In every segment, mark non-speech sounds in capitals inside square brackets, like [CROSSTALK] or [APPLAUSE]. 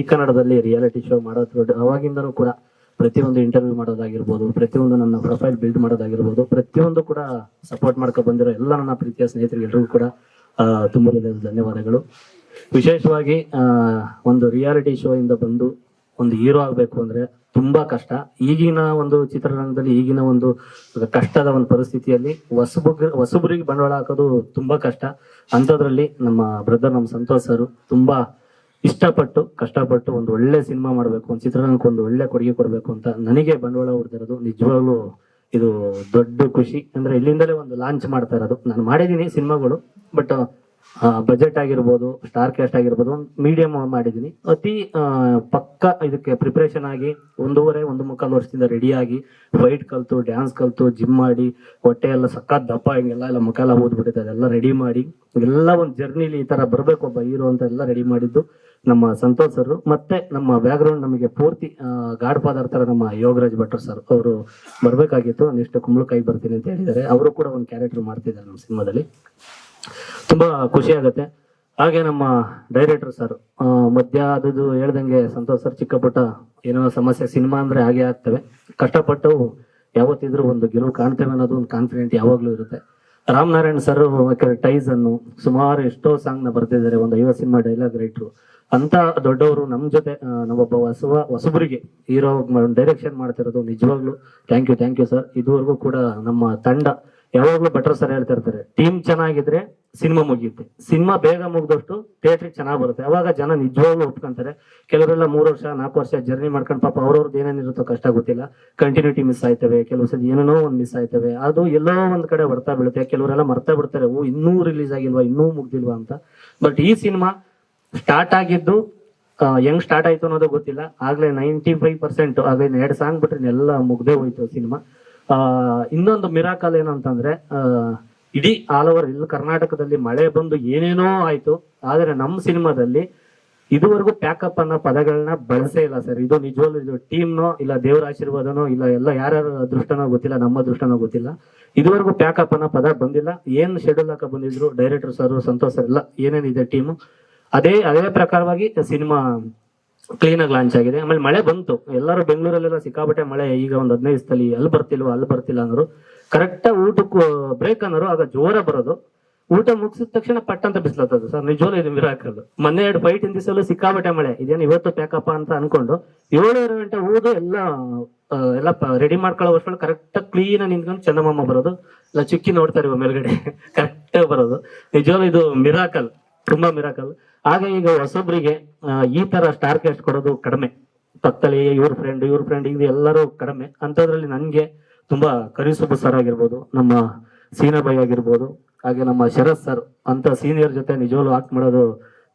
ಈ ಕನ್ನಡದಲ್ಲಿ reality show ಮಾಡೋದು ಅವಾಗಿಂದನೂ ಕೂಡ ಪ್ರತಿಯೊಂದು ಇಂಟರ್ವ್ಯೂ ಮಾಡೋದಾಗಿರ್ಬೋದು, ಪ್ರತಿಯೊಂದು ನನ್ನ ಪ್ರೊಫೈಲ್ ಬಿಲ್ಡ್ ಮಾಡೋದಾಗಿರ್ಬೋದು, ಪ್ರತಿಯೊಂದು ಕೂಡ ಸಪೋರ್ಟ್ ಮಾಡ್ಕೊ ಬಂದಿರೋ ಎಲ್ಲ ನನ್ನ ಪ್ರೀತಿಯ ಸ್ನೇಹಿತರಿಗೆ ಎಲ್ರಿಗೂ ಕೂಡ ತುಂಬ ಧನ್ಯವಾದಗಳು. ವಿಶೇಷವಾಗಿ ಒಂದು ರಿಯಾಲಿಟಿ ಶೋ ಇಂದ ಬಂದು ಒಂದು ಹೀರೋ ಆಗಬೇಕು ಅಂದ್ರೆ ತುಂಬಾ ಕಷ್ಟ. ಈಗಿನ ಒಂದು ಚಿತ್ರರಂಗದಲ್ಲಿ ಈಗಿನ ಒಂದು ಕಷ್ಟದ ಒಂದು ಪರಿಸ್ಥಿತಿಯಲ್ಲಿ ಹೊಸಬುಗ್ ಹೊಸಬರಿಗೆ ಬಂಡವಾಳ ಹಾಕೋದು ತುಂಬಾ ಕಷ್ಟ. ಅಂಥದ್ರಲ್ಲಿ ನಮ್ಮ ಬ್ರದರ್ ನಮ್ಮ ಸಂತೋಷ್ ಸರ್ ತುಂಬಾ ಇಷ್ಟಪಟ್ಟು, ಕಷ್ಟಪಟ್ಟು ಒಂದು ಒಳ್ಳೆ ಸಿನಿಮಾ ಮಾಡಬೇಕು, ಒಂದು ಚಿತ್ರರಂಗಕ್ಕೆ ಒಂದು ಒಳ್ಳೆ ಕೊಡುಗೆ ಕೊಡಬೇಕು ಅಂತ ನನಗೆ ಬಂಡವಾಳ ಹೊಡೆದಿರೋದು ನಿಜವಾಗ್ಲೂ ಇದು ದೊಡ್ಡ ಖುಷಿ. ಅಂದ್ರೆ ಇಲ್ಲಿಂದಲೇ ಒಂದು ಲಾಂಚ್ ಮಾಡ್ತಾ ಇರೋದು. ನಾನು ಮಾಡಿದ್ದೀನಿ ಸಿನಿಮಾಗಳು ಬಟ್ ಬಜೆಟ್ ಆಗಿರ್ಬೋದು ಸ್ಟಾರ್ ಕ್ಯಾಸ್ಟ್ ಆಗಿರ್ಬೋದು, ಒಂದು ಮೀಡಿಯಂ ಮಾಡಿದ್ದೀನಿ. ಅತಿ ಪಕ್ಕ ಇದಕ್ಕೆ ಪ್ರಿಪ್ರೇಷನ್ ಆಗಿ ಒಂದೂವರೆ, ಒಂದು ಮುಕ್ಕಾಲು ವರ್ಷದಿಂದ ರೆಡಿ ಆಗಿ ಫೈಟ್ ಕಲ್ತು ಡ್ಯಾನ್ಸ್ ಕಲ್ತು ಜಿಮ್ ಮಾಡಿ, ಹೊಟ್ಟೆ ಎಲ್ಲ ಸಕ್ಕತ್ ದಪ್ಪ ಹಿಂಗೆಲ್ಲ, ಎಲ್ಲ ಮುಖ ಎಲ್ಲ ಅದೆಲ್ಲ ರೆಡಿ ಮಾಡಿ, ಎಲ್ಲ ಒಂದು ಜರ್ನಿಲಿ ಈ ತರ ಬರಬೇಕು ಒಬ್ಬ ಹೀರೋ ಅಂತ ಎಲ್ಲ ರೆಡಿ ಮಾಡಿದ್ದು. ನಮ್ಮ ಸಂತೋಷ್ ಸರ್ ಮತ್ತೆ ನಮ್ಮ ಬ್ಯಾಕ್ಗ್ರೌಂಡ್ ನಮಗೆ ಪೂರ್ತಿ ಗಾಡ್ ಫಾದರ್ ತರ ನಮ್ಮ ಯೋಗರಾಜ್ ಭಟ್ರು ಸರ್, ಅವರು ಬರ್ಬೇಕಾಗಿತ್ತು. ನೆಕ್ಸ್ಟ್ ಕುಂಬಳಕಾಯಿ ಬರ್ತೀನಿ ಅಂತ ಹೇಳಿದ್ದಾರೆ. ಅವರು ಕೂಡ ಒಂದು ಕ್ಯಾರೆಕ್ಟರ್ ಮಾಡ್ತಿದ್ದಾರೆ ನಮ್ಮ ಸಿನಿಮಾದಲ್ಲಿ. ತುಂಬಾ ಖುಷಿ ಆಗುತ್ತೆ. ಹಾಗೆ ನಮ್ಮ ಡೈರೆಕ್ಟರ್ ಸರ್ ಮಧ್ಯ ಅದು ಹೇಳ್ದಂಗೆ ಸಂತೋಷ್ ಸರ್ ಚಿಕ್ಕ ಪುಟ್ಟ ಏನೋ ಸಮಸ್ಯೆ, ಸಿನಿಮಾ ಅಂದ್ರೆ ಹಾಗೆ ಆಗ್ತವೆ. ಕಷ್ಟಪಟ್ಟು ಯಾವತ್ತಿದ್ರೂ ಒಂದು ಗೆಲುವು ಕಾಣ್ತೇವೆ ಅನ್ನೋದು ಒಂದು ಕಾನ್ಫಿಡೆಂಟ್ ಯಾವಾಗ್ಲೂ ಇರುತ್ತೆ. ರಾಮನಾರಾಯಣ್ ಸರ್ ಟೈಸ್ ಅನ್ನು ಸುಮಾರು ಎಷ್ಟೋ ಸಾಂಗ್ನ ಬರ್ತಿದ್ದಾರೆ ಒಂದು ಐವತ್ತು ಸಿನಿಮಾ ಡೈಲಾಗ್ ರೈಟ್ರು ಅಂತ ದೊಡ್ಡವರು ನಮ್ಮ ಜೊತೆ ನಮ್ಮೊಬ್ಬ ಹೊಸವ ಹೊಸಬರಿಗೆ ಹೀರೋ ಡೈರೆಕ್ಷನ್ ಮಾಡ್ತಿರೋದು ನಿಜವಾಗ್ಲೂ. Thank you thank you sir ಇದುವರೆಗೂ ಕೂಡ ನಮ್ಮ ತಂಡ ಯಾವಾಗ್ಲೂ ಭಟ್ರು ಸರ್ ಹೇಳ್ತಾ ಇರ್ತಾರೆ ಟೀಮ್ ಚೆನ್ನಾಗಿದ್ರೆ ಸಿನಿಮಾ ಮುಗಿಯುತ್ತೆ. ಸಿನಿಮಾ ಬೇಗ ಮುಗ್ದಷ್ಟು ಥಿಯೇಟ್ರಿಗೆ ಚೆನ್ನಾಗಿ ಬರುತ್ತೆ. ಅವಾಗ ಜನ ನಿಜವಾಗ್ಲೂ ಒಪ್ಕೊಂತಾರೆ. ಕೆಲವರೆಲ್ಲ ಮೂರು ವರ್ಷ, ನಾಲ್ಕು ವರ್ಷ ಜರ್ನಿ ಮಾಡ್ಕೊಂಡು ಪಾಪ ಅವ್ರವ್ರದ್ದು ಏನೇನಿರುತ್ತೋ ಕಷ್ಟ ಗೊತ್ತಿಲ್ಲ. ಕಂಟಿನ್ಯೂಟಿ ಮಿಸ್ ಆಯ್ತವೆ, ಕೆಲವು ಸಲ ಏನೇನೋ ಒಂದು ಮಿಸ್ ಆಯ್ತವೆ. ಅದು ಎಲ್ಲೋ ಒಂದ್ ಕಡೆ ಬರ್ತಾ ಬೀಳುತ್ತೆ. ಕೆಲವರೆಲ್ಲ ಮರ್ತಾ ಬಿಡ್ತಾರೆ, ಓ, ಇನ್ನೂ ರಿಲೀಸ್ ಆಗಿಲ್ವಾ, ಇನ್ನೂ ಮುಗ್ದಿಲ್ವಾ ಅಂತ. ಬಟ್ ಈ ಸಿನಿಮಾ ಸ್ಟಾರ್ಟ್ ಆಗಿದ್ದು ಹೆಂಗ್ ಸ್ಟಾರ್ಟ್ ಆಯ್ತು ಅನ್ನೋದು ಗೊತ್ತಿಲ್ಲ. ಆಗ್ಲೇ ನೈಂಟಿ ಫೈವ್ ಪರ್ಸೆಂಟ್ ಆಗ್ಲೇ ಎರಡು ಸಾಂಗ್ ಬಿಟ್ರೆ ಎಲ್ಲ ಮುಗ್ದೇ ಹೋಯ್ತು ಸಿನಿಮಾ. ಆ, ಇನ್ನೊಂದು ಮಿರಾಕಲ್ ಏನಂತಂದ್ರೆ ಇಡೀ ಆಲ್ ಓವರ್ ಇಲ್ಲಿ ಕರ್ನಾಟಕದಲ್ಲಿ ಮಳೆ ಬಂದು ಏನೇನೋ ಆಯ್ತು, ಆದ್ರೆ ನಮ್ಮ ಸಿನಿಮಾದಲ್ಲಿ ಇದುವರೆಗೂ ಪ್ಯಾಕಪ್ ಅನ್ನೋ ಪದಗಳನ್ನ ಬಳಸೇ ಇಲ್ಲ ಸರ್ ಇದು ನಿಜವಾಗ್ಲೂ ಇದು ಟೀಮ್ನೋ ಇಲ್ಲ ದೇವರ ಆಶೀರ್ವಾದನೋ, ಇಲ್ಲ ಎಲ್ಲ ಯಾರ್ಯಾರ ಅದೃಷ್ಟನೋ ಗೊತ್ತಿಲ್ಲ, ನಮ್ಮ ಅದೃಷ್ಟನೋ ಗೊತ್ತಿಲ್ಲ. ಇದುವರೆಗೂ ಪ್ಯಾಕಪ್ ಅನ್ನೋ ಪದ ಬಂದಿಲ್ಲ. ಏನ್ ಶೆಡ್ಯೂಲ್ ಹಾಕ ಬಂದಿದ್ರು ಡೈರೆಕ್ಟರ್ ಸರ್ ಸಂತೋಷ್ ಸರ್ ಎಲ್ಲ ಏನೇನಿದೆ ಟೀಮು ಅದೇ ಅದೇ ಪ್ರಕಾರವಾಗಿ ಸಿನಿಮಾ ಕ್ಲೀನ್ ಆಗಿ ಲಾಂಚ್ ಆಗಿದೆ. ಆಮೇಲೆ ಮಳೆ ಬಂತು. ಎಲ್ಲರೂ ಬೆಂಗಳೂರಲ್ಲೆಲ್ಲ ಸಿಕ್ಕಾಪಟ್ಟೆ ಮಳೆ. ಈಗ ಒಂದು ಹದಿನೈದು ಸ್ಥಳ, ಅಲ್ಲಿ ಬರ್ತಿಲ್ವ, ಅಲ್ಲಿ ಬರ್ತಿಲ್ಲ ಅನ್ನೋರು. ಕರೆಕ್ಟ್ ಊಟಕ್ಕೂ ಬ್ರೇಕ್ ಅನ್ನೋರು, ಆಗ ಜೋರ ಬರೋದು. ಊಟ ಮುಗಿಸಿದ ತಕ್ಷಣ ಪಟ್ ಅಂತ ಬಿಸಿಲತ್ತದು. ಸರ್, ನಿಜವಾಗ್ಲೂ ಇದು ಮಿರಾಕಲ್ ಮೊನ್ನೆ ಎರಡು ಫೈಟ್ ಹಿಂದಿಸಲು ಸಿಕ್ಕಾಪಟ್ಟೆ ಮಳೆ. ಇದೇನು ಇವತ್ತು ಪ್ಯಾಕಪ್ಪ ಅಂತ ಅನ್ಕೊಂಡು ಏಳುವರೆ ಗಂಟೆ ಊದು ಎಲ್ಲ ಎಲ್ಲ ರೆಡಿ ಮಾಡ್ಕೊಳ್ಳೋ ವರ್ಷಗಳು ಕರೆಕ್ಟ್ ಕ್ಲೀನ್ ನಿಂತ್ಕೊಂಡು ಚಂದಮಾಮ ಬರೋದು. ಇಲ್ಲ, ಚಿಕ್ಕಿ ನೋಡ್ತಾರೆ ಮೇಲ್ಗಡೆ [LAUGHS] ಕರೆಕ್ಟ್ ಬರೋದು. ನಿಜವಾಗ್ಲೂ ಇದು ಮಿರಾಕಲ್ ತುಂಬಾ ಮಿರಾಕಲ್ ಹಾಗೆ ಈಗ ಹೊಸಬ್ರಿಗೆ ಈ ತರ ಸ್ಟಾರ್ ಕ್ಯಾಸ್ಟ್ ಕೊಡೋದು ಕಡಿಮೆ. ಪಕ್ಕದಲ್ಲಿ ಇವ್ರ ಫ್ರೆಂಡ್ ಇವ್ರ ಫ್ರೆಂಡ್ ಇದು ಎಲ್ಲರೂ ಕಡಿಮೆ. ಅಂಥದ್ರಲ್ಲಿ ನನಗೆ ತುಂಬಾ ಕರಿಸುಬ್ಬ ಸರ್ ಆಗಿರ್ಬೋದು, ನಮ್ಮ ಸೀನಾಬಾಯಿ ಆಗಿರ್ಬೋದು, ಹಾಗೆ ನಮ್ಮ ಶರತ್ ಸರ್ ಅಂತ ಸೀನಿಯರ್ ಜೊತೆ ನಿಜವಾಗ್ಲೂ ಆಕ್ಟ್ ಮಾಡೋದು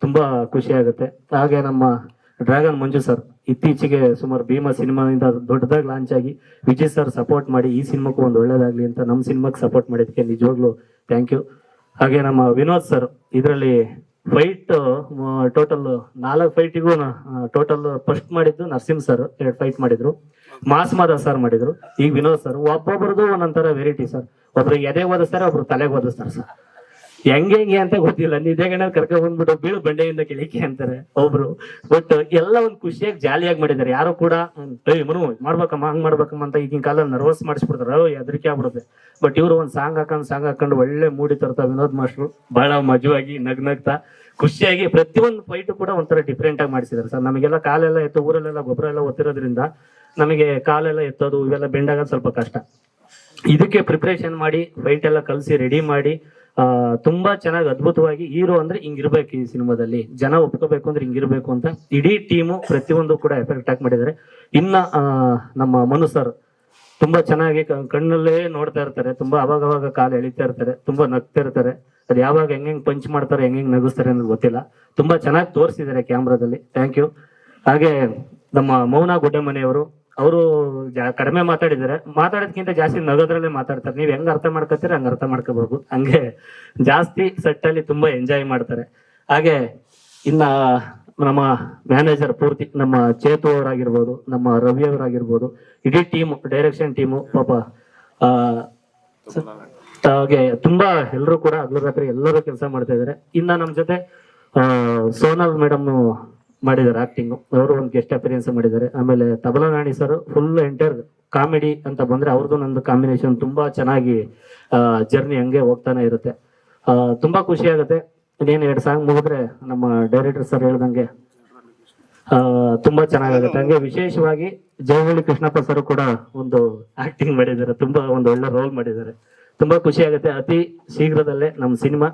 ತುಂಬಾ ಖುಷಿ ಆಗುತ್ತೆ. ಹಾಗೆ ನಮ್ಮ ಡ್ರ್ಯಾಗನ್ ಮಂಜು ಸರ್ ಇತ್ತೀಚೆಗೆ ಸುಮಾರು ಭೀಮಾ ಸಿನಿಮಾದಿಂದ ದೊಡ್ಡದಾಗಿ ಲಾಂಚ್ ಆಗಿ ವಿಜಯ್ ಸರ್ ಸಪೋರ್ಟ್ ಮಾಡಿ ಈ ಸಿನಿಮಾಕ್ಕೂ ಒಂದು ಒಳ್ಳೇದಾಗ್ಲಿ ಅಂತ ನಮ್ಮ ಸಿನಿಮಾಕ್ಕೆ ಸಪೋರ್ಟ್ ಮಾಡಿದ್ದಕ್ಕೆ ನಿಜವಾಗ್ಲೂ ಥ್ಯಾಂಕ್ ಯು ಹಾಗೆ ನಮ್ಮ ವಿನೋದ್ ಸರ್ ಇದರಲ್ಲಿ ಫೈಟ್ ಟೋಟಲ್ ನಾಲ್ಕು ಫೈಟಿಗೂ ಟೋಟಲ್ ಫಸ್ಟ್ ಮಾಡಿದ್ದು ನರಸಿಂಹ ಸರ್ ಎರಡು ಫೈಟ್ ಮಾಡಿದ್ರು. ಮಾಸ್ ಮಾದಾ ಸರ್ ಮಾಡಿದ್ರು. ಈಗ ವಿನೋದ್ ಸರ್ ಒಬ್ಬೊಬ್ರದ್ದು ಒಂದೊಂಥರ ವೆರೈಟಿ ಸರ್ ಒಬ್ರು ಎದೆ ಓದಿಸ್ತಾರೆ, ಒಬ್ರು ತಲೆಗೆ ಓದಿಸ್ತಾರೆ ಸರ್ ಹೆಂಗೆ ಹೆಂಗೆ ಅಂತ ಗೊತ್ತಿಲ್ಲ. ನಿದ್ದೆಗಣ್ಣ ಕರ್ಕೊಂಡ್ ಬಂದ್ಬಿಟ್ಟು ಬೀಳು ಬಂಡೆಯಿಂದ ಕೆಳಿಕೆ ಅಂತಾರೆ ಒಬ್ರು. ಬಟ್ ಎಲ್ಲ ಒಂದ್ ಖುಷಿಯಾಗಿ ಜಾಲಿಯಾಗಿ ಮಾಡಿದ್ದಾರೆ. ಯಾರು ಕೂಡ, ಏಯ್ ಮನು ಮಾಡ್ಬೇಕಮ್ಮ, ಹಂಗ್ ಮಾಡ್ಬೇಕಮ್ಮ ಅಂತ ಈಗಿನ ಕಾಲ ನರ್ವಸ್ ಮಾಡಿಸ್ಬಿಡ್ತಾರೆ. ಓ ಹೆದರಿಕೆ ಆಗ್ಬಿಡುತ್ತೆ. ಬಟ್ ಇವ್ರು ಒಂದ್ ಸಾಂಗ್ ಹಾಕೊಂಡ್, ಸಾಂಗ್ ಹಾಕೊಂಡು ಒಳ್ಳೆ ಮೂಡಿ ತರ್ತಾ ವಿನೋದ್ ಮಾಸ್ಟ್ರು. ಬಹಳ ಮಜವಾಗಿ ನಗ್ ನಗ್ತಾ ಖುಷಿಯಾಗಿ ಪ್ರತಿಯೊಂದು ಫೈಟ್ ಕೂಡ ಒಂಥರ ಡಿಫ್ರೆಂಟ್ ಆಗಿ ಮಾಡಿಸಿದ್ದಾರೆ. ಸರ್, ನಮಗೆಲ್ಲ ಕಾಲೆಲ್ಲ ಎತ್ತು, ಊರಲ್ಲೆಲ್ಲ ಗೊಬ್ಬರ ಎಲ್ಲ ಒತ್ತಿರೋದ್ರಿಂದ ನಮಗೆ ಕಾಲೆಲ್ಲ ಎತ್ತೋದು, ಇವೆಲ್ಲ ಬೆಂಡಾಗ ಸ್ವಲ್ಪ ಕಷ್ಟ. ಇದಕ್ಕೆ ಪ್ರಿಪ್ರೇಷನ್ ಮಾಡಿ ಫೈಟ್ ಎಲ್ಲ ಕಲಿಸಿ ರೆಡಿ ಮಾಡಿ ತುಂಬಾ ಚೆನ್ನಾಗಿ ಅದ್ಭುತವಾಗಿ ಹೀರೋ ಅಂದ್ರೆ ಹಿಂಗಿರ್ಬೇಕು ಈ ಸಿನಿಮಾದಲ್ಲಿ. ಜನ ಒಪ್ಕೋಬೇಕು ಅಂದ್ರೆ ಹಿಂಗಿರ್ಬೇಕು ಅಂತ ಇಡೀ ಟೀಮು ಪ್ರತಿಯೊಂದು ಕೂಡ ಎಫೆಕ್ಟ್ ಹಾಕಿ ಮಾಡಿದ್ದಾರೆ. ಇನ್ನ ನಮ್ಮ ಮನು ಸರ್ ತುಂಬಾ ಚೆನ್ನಾಗಿ ಕಣ್ಣಲ್ಲೇ ನೋಡ್ತಾ ಇರ್ತಾರೆ. ತುಂಬಾ ಅವಾಗ ಅವಾಗ ಕಾಲು ಎಳಿತಾ ಇರ್ತಾರೆ. ತುಂಬಾ ನಗ್ತಾ ಇರ್ತಾರೆ. ಅದು ಯಾವಾಗ ಹೆಂಗ್ ಹೆಂಗ್ ಪಂಚ್ ಮಾಡ್ತಾರೆ ಹೆಂಗ್ ಹೆಂಗ್ ನಗಿಸ್ತಾರೆ ಅನ್ನೋದು ಗೊತ್ತಿಲ್ಲ. ತುಂಬಾ ಚೆನ್ನಾಗಿ ತೋರಿಸಿದ್ದಾರೆ ಕ್ಯಾಮ್ರಾದಲ್ಲಿ ಥ್ಯಾಂಕ್ ಯು ಹಾಗೆ ನಮ್ಮ ಮೌನ ಗುಡ್ಡಮನೆಯವರು ಅವರು ಕಡಿಮೆ ಮಾತಾಡಿದ್ದಾರೆ. ಮಾತಾಡೋದಕ್ಕಿಂತ ಜಾಸ್ತಿ ನಗೋದ್ರಲ್ಲೇ ಮಾತಾಡ್ತಾರೆ. ನೀವ್ ಹೆಂಗ್ ಅರ್ಥ ಮಾಡ್ಕೋತೀರ, ಹಂಗ ಅರ್ಥ ಮಾಡ್ಕೋಬಹುದು ಹಂಗೆ ಜಾಸ್ತಿ ಸೆಟ್ ಅಲ್ಲಿ ತುಂಬಾ ಎಂಜಾಯ್ ಮಾಡ್ತಾರೆ. ಹಾಗೆ ಇನ್ನ ನಮ್ಮ ಮ್ಯಾನೇಜರ್ ಪೂರ್ತಿ ನಮ್ಮ ಚೇತು ಅವರಾಗಿರ್ಬೋದು, ನಮ್ಮ ರವಿ ಅವರಾಗಿರ್ಬೋದು, ಇಡೀ ಟೀಮ್ ಡೈರೆಕ್ಷನ್ ಟೀಮು ಪಾಪ ಹಾಗೆ ತುಂಬಾ ಎಲ್ಲರೂ ಕೂಡ ಹಗಲು ರಾತ್ರಿ ಎಲ್ಲರೂ ಕೆಲಸ ಮಾಡ್ತಾ ಇದ್ದಾರೆ. ಇನ್ನ ನಮ್ಮ ಜೊತೆ ಸೋನಲ್ ಮೇಡಮ್ ಮಾಡಿದ್ದಾರೆ ಆಕ್ಟಿಂಗ್ ಅವರು ಒಂದು ಗೆಸ್ಟ್ ಅಪಿಯರೆನ್ಸ್ ಮಾಡಿದ್ದಾರೆ. ಆಮೇಲೆ Tabla Nani sir full enter comedy ಅಂತ ಬಂದ್ರೆ ಅವ್ರದ್ದು ನಂದು ಕಾಂಬಿನೇಷನ್ ತುಂಬಾ ಚೆನ್ನಾಗಿ ಜರ್ನಿ ಹಂಗೆ ಹೋಗ್ತಾನೆ ಇರುತ್ತೆ. ತುಂಬಾ ಖುಷಿ ಆಗುತ್ತೆ. ಇನ್ನೇನು ಎರಡು ಸಾಂಗ್ ಮುಗಿದ್ರೆ ನಮ್ಮ ಡೈರೆಕ್ಟರ್ ಸರ್ ಹೇಳ್ದಂಗೆ ತುಂಬಾ ಚೆನ್ನಾಗಾಗುತ್ತೆ. ಹಂಗೆ ವಿಶೇಷವಾಗಿ ಜಯಹಳ್ಳಿ ಕೃಷ್ಣಪ್ಪ ಸರ್ ಕೂಡ ಒಂದು ಆಕ್ಟಿಂಗ್ ಮಾಡಿದ್ದಾರೆ. ತುಂಬಾ ಒಂದು ಒಳ್ಳೆ ರೋಲ್ ಮಾಡಿದ್ದಾರೆ. ತುಂಬಾ ಖುಷಿ ಆಗುತ್ತೆ. ಅತಿ ಶೀಘ್ರದಲ್ಲೇ ನಮ್ಮ ಸಿನಿಮಾ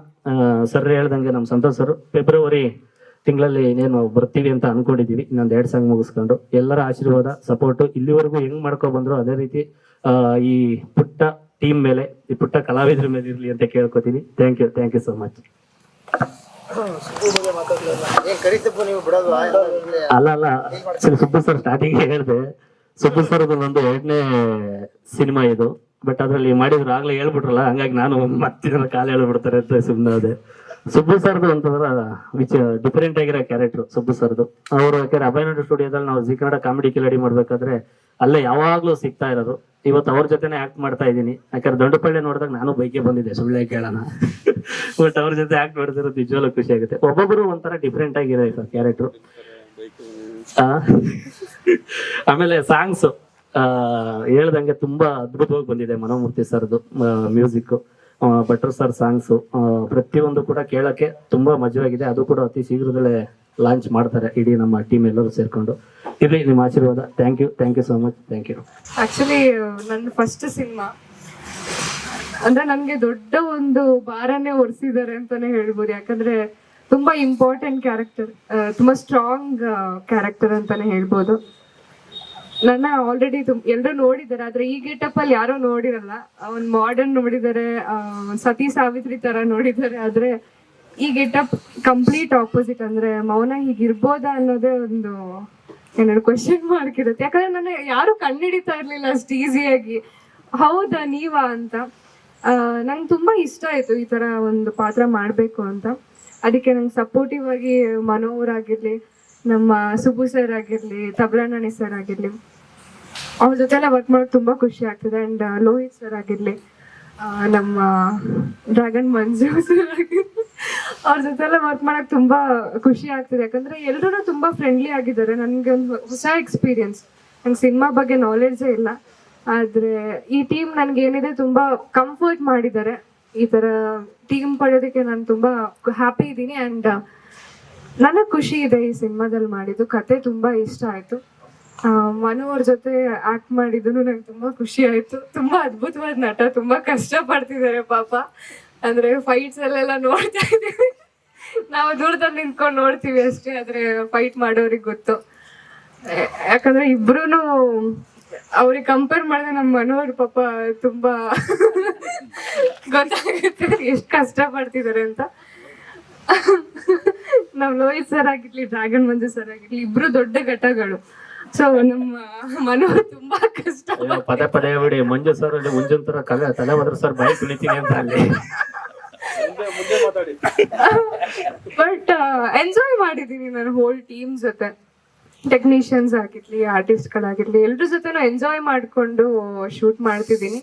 ಸರ್ ಹೇಳ್ದಂಗೆ ನಮ್ಮ ಸಂತೋಷ್ ಸರ್ ಫೆಬ್ರವರಿ ತಿಂಗಳಲ್ಲಿ ಏನೇನು ಬರ್ತೀವಿ ಅಂತ ಅನ್ಕೊಂಡಿದೀವಿ, ಇನ್ನೊಂದ್ ಎರಡ್ ಸಾಂಗ್ ಮುಗಿಸ್ಕೊಂಡು. ಎಲ್ಲರ ಆಶೀರ್ವಾದ ಸಪೋರ್ಟ್ ಇಲ್ಲಿವರೆಗೂ ಹೆಂಗ್ ಮಾಡ್ಕೊ ಬಂದ್ರು ಅದೇ ರೀತಿ ಈ ಪುಟ್ಟ ಟೀಮ್ ಮೇಲೆ, ಈ ಪುಟ್ಟ ಕಲಾವಿದರ ಮೇಲೆ ಇರ್ಲಿ ಅಂತ ಕೇಳ್ಕೊತೀನಿ. Thank you thank you so much ಅಲ್ಲ ಅಲ್ಲ ಸುಬ್ಬು ಸರ್ ಸ್ಟಾರ್ಟಿಂಗ್ ಹೇಳಿದೆ. ಸುಬ್ಬು ಸರ್ ನಂದು ಎರಡನೇ ಸಿನಿಮಾ ಇದು. ಬಟ್ ಅದ್ರಲ್ಲಿ ಮಾಡಿದ್ರು ಆಗ್ಲೇ ಹೇಳ್ಬಿಟ್ರಲ್ಲ, ಹಂಗಾಗಿ ನಾನು ಮತ್ತೆ ಕಾಲ ಹೇಳ್ಬಿಡ್ತಾರೆ ಅಂತ ಸುಮ್ಮನೆ ಅದೇ. ಸುಬ್ಬು ಸರ್ದು ಅಂತಂದ್ರೆ ವಿಚ ಡಿಫರೆಂಟ್ ಆಗಿರೋ ಕ್ಯಾರೆಕ್ಟರ್ ಸುಬ್ಬು ಸರ್ದು. ಅವರು ಯಾಕಂದ್ರೆ ಅಭಯನಾಡು ಸ್ಟುಡಿಯೋದಲ್ಲಿ ನಾವು ಜಿ ಕನ್ನಡ ಕಾಮಿಡಿ ಕಿಲಾಡಿ ಮಾಡ್ಬೇಕಾದ್ರೆ ಅಲ್ಲೇ ಯಾವಾಗ್ಲೂ ಸಿಗ್ತಾ ಇರೋದು. ಇವತ್ತು ಅವ್ರ ಜೊತೆನೆ ಆಕ್ಟ್ ಮಾಡ್ತಾ ಇದ್ದೀನಿ. ಯಾಕಂದ್ರೆ ದೊಡ್ಡಪಳ್ಳಿ ನೋಡಿದಾಗ ನಾನು ಬೈಕೆ ಬಂದಿದ್ದೆ, ಸುಳ್ಳೆ ಕೇಳೋಣ. ಬಟ್ ಅವ್ರ ಜೊತೆ ಆಕ್ಟ್ ಮಾಡ್ತಿರೋದು ನಿಜವಾಗ್ಲೂ ಖುಷಿ ಆಗುತ್ತೆ. ಒಬ್ಬೊಬ್ರು ಒಂಥರ ಡಿಫ್ರೆಂಟ್ ಆಗಿರೋ ಕ್ಯಾರೆಕ್ಟರ್ ಆಮೇಲೆ ಸಾಂಗ್ಸ್ ಹೇಳ್ದಂಗೆ ತುಂಬಾ ಅದ್ಭುತವಾಗಿ ಬಂದಿದೆ ಮನೋಮೂರ್ತಿ ಸರ್ದು ಮ್ಯೂಸಿಕ್ ಭಟ್ರು ಸರ್ ಸಾಂಗ್ಸ್ ಪ್ರತಿಯೊಂದು ಕೂಡ ಕೇಳಕ್ಕೆ ತುಂಬಾ ಮಜವಾಗಿದೆ ಅದು ಕೂಡ ಅತಿ ಶೀಘ್ರದಲ್ಲೇ ಲಾಂಚ್ ಮಾಡ್ತಾರೆ ಇಡೀ ನಮ್ಮ ಟೀಮ್ ಎಲ್ಲರೂ ಸೇರ್ಕೊಂಡು. ಇರಲಿ, ನಿಮ್ಮ ಆಶೀರ್ವಾದ. Thank you thank you so much thank you actually ನನ್ನ ಫಸ್ಟ್ ಸಿನಿಮಾ ಅಂದ್ರೆ ನನ್ಗೆ ದೊಡ್ಡ ಒಂದು ಭಾರನೇ ಒರೆಸಿದ್ದಾರೆ ಅಂತಾನೆ ಹೇಳ್ಬೋದು. ಯಾಕಂದ್ರೆ ತುಂಬಾ ಇಂಪಾರ್ಟೆಂಟ್ ಕ್ಯಾರೆಕ್ಟರ್ ತುಂಬಾ ಸ್ಟ್ರಾಂಗ್ ಕ್ಯಾರೆಕ್ಟರ್ ಅಂತಾನೆ ಹೇಳ್ಬೋದು. ನನ್ನ ಆಲ್ರೆಡಿ ಎಲ್ಲರೂ ನೋಡಿದ್ದಾರೆ, ಆದ್ರೆ ಈ ಗೆಟಪ್ ಅಲ್ಲಿ ಯಾರು ನೋಡಿರಲ್ಲ. ಒಂದ್ ಮಾಡರ್ನ್ ನೋಡಿದ್ದಾರೆ ಸತಿ ಸಾವಿತ್ರಿ ತರ ನೋಡಿದ್ದಾರೆ, ಆದ್ರೆ ಈ ಗೆಟಪ್ ಕಂಪ್ಲೀಟ್ ಆಪೋಸಿಟ್ ಅಂದ್ರೆ ಮೌನ ಹೀಗಿರ್ಬೋದಾ ಅನ್ನೋದೇ ಒಂದು ಏನಾದ್ರು ಕ್ವಶನ್ ಮಾರ್ಕ್ ಇರುತ್ತೆ. ಯಾಕಂದ್ರೆ ನನ್ನ ಯಾರು ಹಿಡಿತಾ ಇರ್ಲಿಲ್ಲ ಅಷ್ಟು ಈಸಿಯಾಗಿ ಹೌದಾ, ನೀವಾ ಅಂತ. ನಂಗೆ ತುಂಬಾ ಇಷ್ಟ ಆಯ್ತು ಈ ತರ ಒಂದು ಪಾತ್ರ ಮಾಡ್ಬೇಕು ಅಂತ. ಅದಕ್ಕೆ ನಂಗೆ ಸಪೋರ್ಟಿವ್ ಆಗಿ ಮನೋಹರ್ ಆಗಿರ್ಲಿ, ನಮ್ಮ ಸುಬು ಸರ್ ಆಗಿರ್ಲಿ, ತಬ್ರಾಣಿ ಸರ್ ಆಗಿರ್ಲಿ ಅವ್ರ ಜೊತೆ ಎಲ್ಲ ವರ್ಕ್ ಮಾಡೋದು ತುಂಬಾ ಖುಷಿ ಆಗ್ತದೆ. ಅಂಡ್ ಲೋಹಿತ್ ಸರ್ ಆಗಿರ್ಲಿ ನಮ್ಮ ಡ್ರ್ಯಾಗನ್ ಮಂಜು ಸರ್ ಆಗಿರ್ಲಿ, ಅವ್ರ ಜೊತೆ ಎಲ್ಲ ವರ್ಕ್ ಮಾಡಕ್ ತುಂಬಾ ಖುಷಿ ಆಗ್ತದೆ. ಯಾಕಂದ್ರೆ ಎಲ್ಲರೂ ತುಂಬಾ ಫ್ರೆಂಡ್ಲಿ ಆಗಿದ್ದಾರೆ. ನನ್ಗೆ ಒಂದು ಹೊಸ ಎಕ್ಸ್ಪೀರಿಯನ್ಸ್ ನಂಗೆ ಸಿನಿಮಾ ಬಗ್ಗೆ ನಾಲೆಡ್ಜೇ ಇಲ್ಲ. ಆದ್ರೆ ಈ ಟೀಮ್ ನನ್ಗೆ ಏನಿದೆ ತುಂಬಾ ಕಂಫರ್ಟ್ ಮಾಡಿದ್ದಾರೆ. ಈ ತರ ಟೀಮ್ ಪಡೆಯೋದಕ್ಕೆ ನಾನು ತುಂಬಾ ಹ್ಯಾಪಿ ಇದ್ದೀನಿ ಅಂಡ್ ನನಗ್ ಖುಷಿ ಇದೆ ಈ ಸಿನಿಮಾದಲ್ಲಿ ಮಾಡಿದ್ದು. ಕತೆ ತುಂಬಾ ಇಷ್ಟ ಆಯ್ತು. ಮನು ಅವ್ರ ಜೊತೆ ಆಕ್ಟ್ ಮಾಡಿದ್ದು ನಂಗೆ ತುಂಬಾ ಖುಷಿ ಆಯ್ತು. ತುಂಬಾ ಅದ್ಭುತವಾದ ನಟ. ತುಂಬಾ ಕಷ್ಟ ಪಡ್ತಿದ್ದಾರೆ ಪಾಪ. ಅಂದ್ರೆ ಫೈಟ್ಸ್ ಅಲ್ಲೆಲ್ಲ ನೋಡ್ತಾ ಇದೀವಿ ನಾವು ದೂರದಲ್ಲಿ ನಿಂತ್ಕೊಂಡು ನೋಡ್ತೀವಿ ಅಷ್ಟೇ, ಆದ್ರೆ ಫೈಟ್ ಮಾಡೋರಿಗೆ ಗೊತ್ತು. ಯಾಕಂದ್ರೆ ಇಬ್ರು ಅವ್ರಿಗೆ ಕಂಪೇರ್ ಮಾಡಿದ್ರೆ ನಮ್ಮ ಮನೋಹರ್ ಪಾಪ ತುಂಬಾ [LAUGHS] ಗೊತ್ತಾಗುತ್ತೆ ಎಷ್ಟು ಕಷ್ಟ ಪಡ್ತಿದ್ದಾರೆ ಅಂತ. [LAUGHS] ನಮ್ ಲೋಹಿತ್ ಸರ್ ಆಗಿರ್ಲಿ, ಡ್ರ್ಯಾಗನ್ ಮಂಜು ಸರ್ ಆಗಿರ್ಲಿ, ಇಬ್ರು ದೊಡ್ಡ ಘಟಗಳು ಸೊ ನಮ್ಮ ಮನು ತುಂಬಾ ಕಷ್ಟ ಅಯ್ಯೋ, ಪದೇ ಪದೇ ಬಿಡಿ ಮಂಜು ಸರ್ ಅಲ್ಲಿ ಮುಂಜಾನೆ ತರ ಕಲೆ ತಲೆ ಹೋದ್ರ ಸರ್ ಬೈಕ್ ತುಳಿತೀನಿ ಅಂತ ಅಲ್ಲಿ. ಬಟ್ ಎಂಜಾಯ್ ಮಾಡಿದೀನಿ ನಾನು ಹೋಲ್ ಟೀಮ್ ಜೊತೆ. ಟೆಕ್ನಿಷಿಯನ್ಸ್ ಆಗಿರ್ಲಿ ಆರ್ಟಿಸ್ಟ್ಗಳಾಗಿರ್ಲಿ ಎಲ್ರ ಜೊತೆನೂ ಎಂಜಾಯ್ ಮಾಡಿಕೊಂಡು ಶೂಟ್ ಮಾಡ್ತಿದ್ದೀನಿ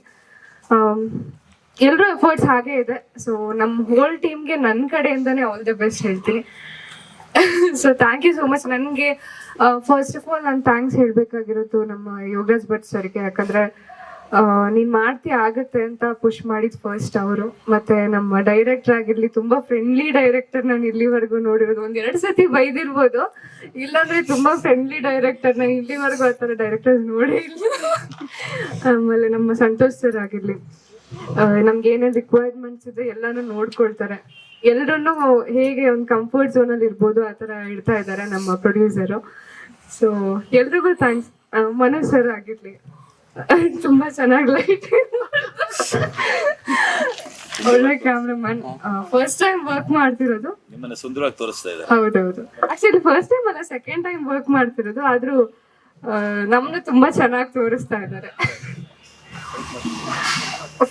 ಎಲ್ಲರೂ ಎಫರ್ಟ್ಸ್ ಹಾಗೆ ಇದೆ. ಸೊ ನಮ್ಮ ಹೋಲ್ ಟೀಮ್ಗೆ ನನ್ನ ಕಡೆಯಿಂದನೇ ಆಲ್ ದ ಬೆಸ್ಟ್ ಹೇಳ್ತೀನಿ. So thank you so much ನನಗೆ ಫಸ್ಟ್ ಆಫ್ ಆಲ್ ನಾನು ಥ್ಯಾಂಕ್ಸ್ ಹೇಳ್ಬೇಕಾಗಿರೋದು ನಮ್ಮ ಯೋಗರಾಜ್ ಭಟ್ ಸರ್ಗೆ. ಯಾಕಂದ್ರೆ ನೀನ್ ಮಾಡ್ತಿ ಆಗತ್ತೆ ಅಂತ ಪುಷ್ ಮಾಡಿದ್ ಫಸ್ಟ್ ಅವರು. ಮತ್ತೆ ನಮ್ಮ ಡೈರೆಕ್ಟರ್ ಆಗಿರ್ಲಿ, ತುಂಬಾ ಫ್ರೆಂಡ್ಲಿ ಡೈರೆಕ್ಟರ್ ನಾನು ಇಲ್ಲಿವರೆಗೂ ನೋಡಿರೋದು. ಒಂದ್ ಎರಡ್ ಸತಿ ಬೈದಿರ್ಬೋದು. ಇಲ್ಲಾಂದ್ರೆ ತುಂಬಾ ಫ್ರೆಂಡ್ಲಿ ಡೈರೆಕ್ಟರ್ ನಾನು ಇಲ್ಲಿವರೆಗೂ ಆ ಥರ ಡೈರೆಕ್ಟರ್ ನೋಡೇ ಆಮೇಲೆ ನಮ್ಮ ಸಂತೋಷ್ ಸರ್ ಆಗಿರ್ಲಿ ನಮ್ಗೆ ಏನೇನ್ ರಿಕ್ವೈರ್ಮೆಂಟ್ಸ್ ಇದೆ ಎಲ್ಲಾನು ನೋಡ್ಕೊಳ್ತಾರೆ. ಎಲ್ರನ್ನೂ ಹೇಗೆ ಒಂದು ಕಂಫರ್ಟ್ ಝೋನ್ ಅಲ್ಲಿ ಇರ್ಬೋದು, ಆ ತರ ಇಡ್ತಾ ಇದ್ದಾರೆ ನಮ್ಮ ಪ್ರೊಡ್ಯೂಸರು ಸೊ ಎಲ್ರಿಗೂ ಥ್ಯಾಂಕ್ಸ್ ಮನೋಜ್ ಸರ್ ಆಗಿರ್ಲಿ. ತುಂಬಾ ಚೆನ್ನಾಗಿ ಲೈಟ್ ಒಳ್ಳೆ ಕ್ಯಾಮ್ರಾಮನ್ ಫಸ್ಟ್ ಟೈಮ್ ವರ್ಕ್ ಮಾಡ್ತಿರೋದು? ನಿಮ್ಮನ್ನ ಸುಂದರವಾಗಿ ತೋರಿಸ್ತಾ ಇದ್ದಾರೆ. ಹೌದೌದು. ಆಕ್ಚುಲಿ ಫಸ್ಟ್ ಟೈಮ್ ಅಲ್ಲ ಸೆಕೆಂಡ್ ಟೈಮ್ ವರ್ಕ್ ಮಾಡ್ತಿರೋದು. ಆದ್ರೂ ನಮ್ನು ತುಂಬಾ ಚೆನ್ನಾಗಿ ತೋರಿಸ್ತಾ ಇದ್ದಾರೆ.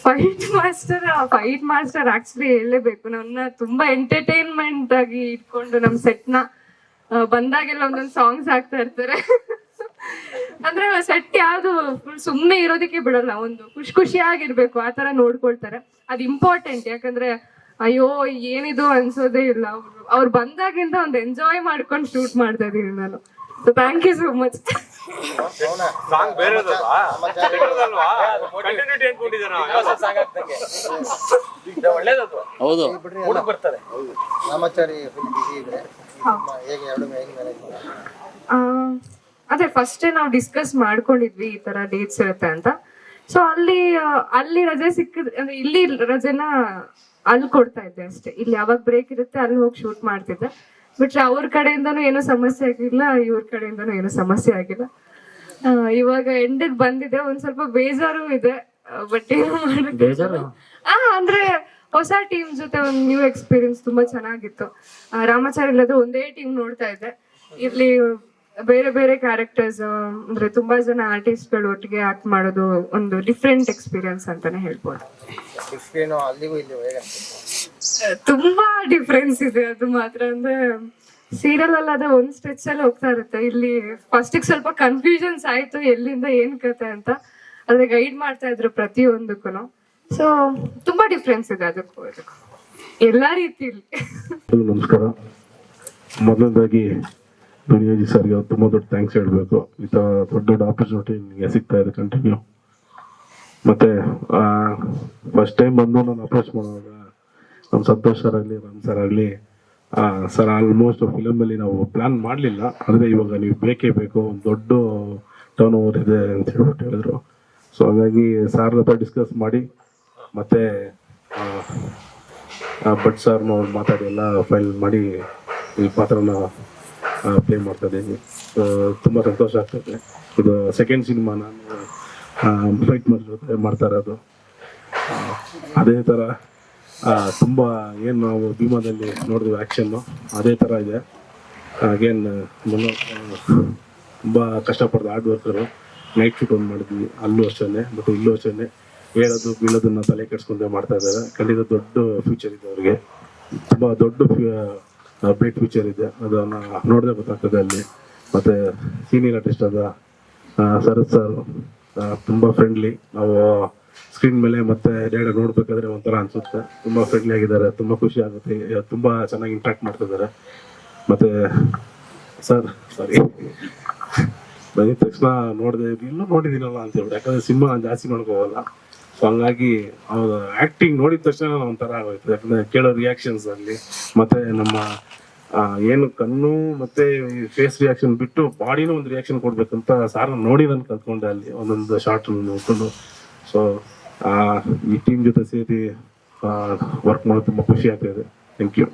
Fight master fight master actually ಹೇಳಲೇಬೇಕು. ನನ್ನ ತುಂಬಾ ಎಂಟರ್ಟೈನ್ಮೆಂಟ್ ಆಗಿ ಇಟ್ಕೊಂಡು ನಮ್ ಸೆಟ್ನ ಬಂದಾಗೆಲ್ಲ ಒಂದೊಂದು ಸಾಂಗ್ಸ್ ಹಾಕ್ತಾ ಇರ್ತಾರೆ. ಅಂದ್ರೆ ಸೆಟ್ ಯಾವ್ದು ಸುಮ್ನೆ ಇರೋದಕ್ಕೆ ಬಿಡಲ್ಲ, ಒಂದು ಖುಷಿ ಖುಷಿಯಾಗಿರ್ಬೇಕು, ಆ ತರ ನೋಡ್ಕೊಳ್ತಾರೆ. ಅದ್ ಇಂಪಾರ್ಟೆಂಟ್ ಯಾಕಂದ್ರೆ ಅಯ್ಯೋ, ಏನಿದು ಅನ್ಸೋದೇ ಇಲ್ಲ. ಅವ್ರು ಬಂದಾಗಿಂದ ಒಂದು ಎಂಜಾಯ್ ಮಾಡ್ಕೊಂಡು ಶೂಟ್ ಮಾಡ್ತಾ ಇದೀನಿ ನಾನು. ಮಚ್ ಸಾಂಗ್ ಬೇರೆದಲ್ವಾ? ಬೇರೆದಲ್ವಾ? ಕಂಟಿನ್ಯೂಟಿ ಅನ್ಕೊಂಡಿದ್ದಾನ ಒಳ್ಳೇದದು. ಹೌದು. ಬಿಡ್ರಿ ಬರ್ತಾರೆ ರಾಮಾಚಾರಿ ಫುಲ್ ಬಿಸಿ ಇದ್ರೆ ನಿಮ್ಮ ಹೇಗೆ ಎರಡು ಹೇಗೆ ಮ್ಯಾನೇಜ್ ಆ, ಅದೇ ಫಸ್ಟ್ ನಾವು ಡಿಸ್ಕಸ್ ಮಾಡ್ಕೊಂಡಿದ್ವಿ ಈ ತರ ಡೇಟ್ಸ್ ಇರುತ್ತೆ ಅಂತ. ಸೊ ಅಲ್ಲಿ ಅಲ್ಲಿ ರಜೆ ಸಿಕ್ಕಿದ್ರೆ ಅಂದ್ರೆ ಇಲ್ಲಿ ರಜೆನ ಅಲ್ಲಿ ಕೊಡ್ತಾ ಇದ್ದೆ ಅಷ್ಟೇ. ಇಲ್ಲಿ ಯಾವಾಗ ಬ್ರೇಕ್ ಇರುತ್ತೆ ಅಲ್ಲಿ ಹೋಗಿ ಶೂಟ್ ಮಾಡ್ತಿದ್ದೆ. ಬಿಟ್ರೆ ಅವ್ರ ಕಡೆಯಿಂದನೂ ಏನೂ ಸಮಸ್ಯೆ ಆಗಿಲ್ಲ ಇವ್ರ ಕಡೆಯಿಂದನೂ ಏನೂ ಸಮಸ್ಯೆ ಆಗಿಲ್ಲ. ಆ, ಇವಾಗ ಎಂಡಿಗೆ ಬಂದಿದೆ ಒಂದ್ ಸ್ವಲ್ಪ ಬೇಜಾರು ಇದೆ. ಬಟ್ ಏನು ಆ ಅಂದ್ರೆ ಹೊಸ ಟೀಮ್ ಜೊತೆ ಒಂದು ನ್ಯೂ ಎಕ್ಸ್ಪೀರಿಯನ್ಸ್ ತುಂಬಾ ಚೆನ್ನಾಗಿತ್ತು. ರಾಮಾಚಾರ್ಯ ಇಲ್ಲದ ಒಂದೇ ಟೀಮ್ ನೋಡ್ತಾ ಇದ್ದೆ. ಇಲ್ಲಿ ಬೇರೆ ಬೇರೆ ಕ್ಯಾರೆಕ್ಟರ್ಸ್ ಅಂದ್ರೆ ತುಂಬಾ ಜನ ಆರ್ಟಿಸ್ಟ್ಗಳು ಒಟ್ಟಿಗೆ ಆಕ್ಟ್ ಮಾಡೋದು ಒಂದು ಡಿಫ್ರೆಂಟ್ ಎಕ್ಸ್ಪೀರಿಯನ್ಸ್ ಅಂತಾನೆ ಹೇಳ್ಬೋದು. ತುಂಬಾ ಡಿಫ್ರೆನ್ಸ್ ಇದೆ ಅದು ಮಾತ್ರ. ಅಂದ್ರೆ ಸೀರಿಯಲ್ ಅಲ್ಲಿ ಅದೇ ಒಂದ್ ಸ್ಟೆಚ್ ಅಲ್ಲಿ ಹೋಗ್ತಾ ಇರುತ್ತೆ. ಇಲ್ಲಿ ಫಸ್ಟ್ ಸ್ವಲ್ಪ ಕನ್ಫ್ಯೂಷನ್ಸ್ ಆಯ್ತು, ಎಲ್ಲಿಂದ ಏನ್ ಕತೆ ಅಂತ. ಅದೇ ಗೈಡ್ ಮಾಡ್ತಾ ಇದ್ರು ಪ್ರತಿಯೊಂದಕ್ಕೂ ಸೊ ತುಂಬಾ ಡಿಫ್ರೆನ್ಸ್ ಇದೆ ಅದಕ್ಕೂ ಅದಕ್ಕೂ ಎಲ್ಲಾ ರೀತಿಯಲ್ಲಿ. ನಮಸ್ಕಾರ. ಮೊದಲನೇದಾಗಿ ದುನಿಯಾಜಿ ಸರ್ಗೆ ತುಂಬ ದೊಡ್ಡ ಥ್ಯಾಂಕ್ಸ್ ಹೇಳಬೇಕು. ಈ ಥರ ದೊಡ್ಡ ದೊಡ್ಡ ಆಪರ್ಚುನಿಟಿ ನಿಮಗೆ ಸಿಗ್ತಾ ಇದೆ ಕಂಟಿನ್ಯೂ ಮತ್ತೆ ಫಸ್ಟ್ ಟೈಮ್ ಬಂದು ನಾನು ಅಪ್ರೋಚ್ ಮಾಡುವಾಗ ನಮ್ಮ ಸಂತೋಷ್ ಸರ್ ಆಗಲಿ, ರಾಮ್ ಸರ್ ಆಗಲಿ ಸರ್ ಆಲ್ಮೋಸ್ಟ್ ಫಿಲಮಲ್ಲಿ ನಾವು ಪ್ಲ್ಯಾನ್ ಮಾಡಲಿಲ್ಲ. ಆದರೆ ಇವಾಗ ನೀವು ಬೇಕೇ ಬೇಕು, ಒಂದು ದೊಡ್ಡ ಟರ್ನ್ ಓವರ್ ಇದೆ ಅಂತ ಹೇಳ್ಬಿಟ್ಟು ಹೇಳಿದ್ರು. ಸೊ ಹಾಗಾಗಿ ಸಾರ್ ಹತ್ರ ಡಿಸ್ಕಸ್ ಮಾಡಿ, ಮತ್ತೆ ಭಟ್ ಸಾರ್ನ ಅವ್ರು ಮಾತಾಡಿ ಎಲ್ಲ ಫೈಲ್ ಮಾಡಿ ಈ ಪಾತ್ರನ ಪ್ಲೇ ಮಾಡ್ತಾ ಇದ್ದೀನಿ. ತುಂಬ ಸಂತೋಷ ಆಗ್ತದೆ. ಇದು ಸೆಕೆಂಡ್ ಸಿನಿಮಾ ನಾನು ಫೈಟ್ ಮಾಡಿ ಜೊತೆ ಮಾಡ್ತಾ ಇರೋದು. ಅದೇ ಥರ ತುಂಬ ಏನು ನಾವು ಭೀಮಾದಲ್ಲಿ ನೋಡಿದ್ವಿ ಆ್ಯಕ್ಷನ್ನು ಅದೇ ಥರ ಇದೆ. ಅಗೇನ್ ಮನೋ ತುಂಬ ಕಷ್ಟಪಡ್ದು ಹಾರ್ಡ್ ವರ್ಕರು ನೈಟ್ ಶೂಟ್ ಒಂದು ಮಾಡಿದ್ವಿ, ಅಲ್ಲೂ ಅಷ್ಟೇ ಮತ್ತು ಇಲ್ಲೂ ಅಷ್ಟೇ ಹೇಳೋದು, ಬೀಳೋದನ್ನ ತಲೆ ಕೆಡ್ಸ್ಕೊಂಡೆ ಮಾಡ್ತಾ ಇದ್ದಾರೆ. ಖಂಡಿತ ದೊಡ್ಡ ಫ್ಯೂಚರ್ ಇದೆ ಅವ್ರಿಗೆ. ತುಂಬ ದೊಡ್ಡ ಬ್ರೈಟ್ ಫ್ಯೂಚರ್ ಇದೆ. ಅದನ್ನು ನೋಡದೆ ಗೊತ್ತಾಗ್ತದೆ ಅಲ್ಲಿ. ಮತ್ತು ಸೀನಿಯರ್ ಆರ್ಟಿಸ್ಟ್ ಅದ ಶರತ್ ಸರ್ ತುಂಬ ಫ್ರೆಂಡ್ಲಿ ನಾವು ಸ್ಕ್ರೀನ್ ಮೇಲೆ ಮತ್ತೆ ಡೇಡ ನೋಡ್ಬೇಕಾದ್ರೆ ಒಂಥರ ಅನ್ಸುತ್ತೆ. ತುಂಬ ಫ್ರೆಂಡ್ಲಿ ಆಗಿದ್ದಾರೆ, ತುಂಬ ಖುಷಿ ಆಗುತ್ತೆ ತುಂಬ ಚೆನ್ನಾಗಿ ಇಂಟ್ರಾಕ್ಟ್ ಮಾಡ್ತಿದ್ದಾರೆ. ಮತ್ತೆ ಸರ್ ಸಾರಿ ಬಂದಿದ ತಕ್ಷಣ ನೋಡಿದೆ ಇನ್ನೂ ನೋಡಿದ್ದೀನಲ್ಲ ಅಂತ ಹೇಳ್ಬಿಟ್ಟು, ಯಾಕಂದ್ರೆ ಸಿನಿಮಾ ನಾನು ಜಾಸ್ತಿ ನೋಡ್ಕೋವಲ್ಲ ಸೊ ಹಂಗಾಗಿ ಅವ್ರ ಆ್ಯಕ್ಟಿಂಗ್ ನೋಡಿದ ತಕ್ಷಣ ಒಂಥರ ಆಗೋಯ್ತು ಯಾಕಂದ್ರೆ ಕೇಳೋ ರಿಯಾಕ್ಷನ್ಸ್ ಅಲ್ಲಿ, ಮತ್ತೆ ನಮ್ಮ ಏನು ಕಣ್ಣು ಮತ್ತೆ ಫೇಸ್ ರಿಯಾಕ್ಷನ್ ಬಿಟ್ಟು ಬಾಡಿನೂ ಒಂದು ರಿಯಾಕ್ಷನ್ ಕೊಡ್ಬೇಕಂತ ಸಾರ್ ನೋಡಿ ನಾನು ಕಲ್ತ್ಕೊಂಡೆ ಅಲ್ಲಿ, ಒಂದೊಂದು ಶಾರ್ಟ್ ನೋಡ್ಕೊಂಡು ಸೊ ಈ ಟೀಮ್ ಜೊತೆ ಸೇರಿ ವರ್ಕ್ ಮಾಡೋದು ತುಂಬ ಖುಷಿ ಆಗ್ತಾ ಇದೆ. Thank you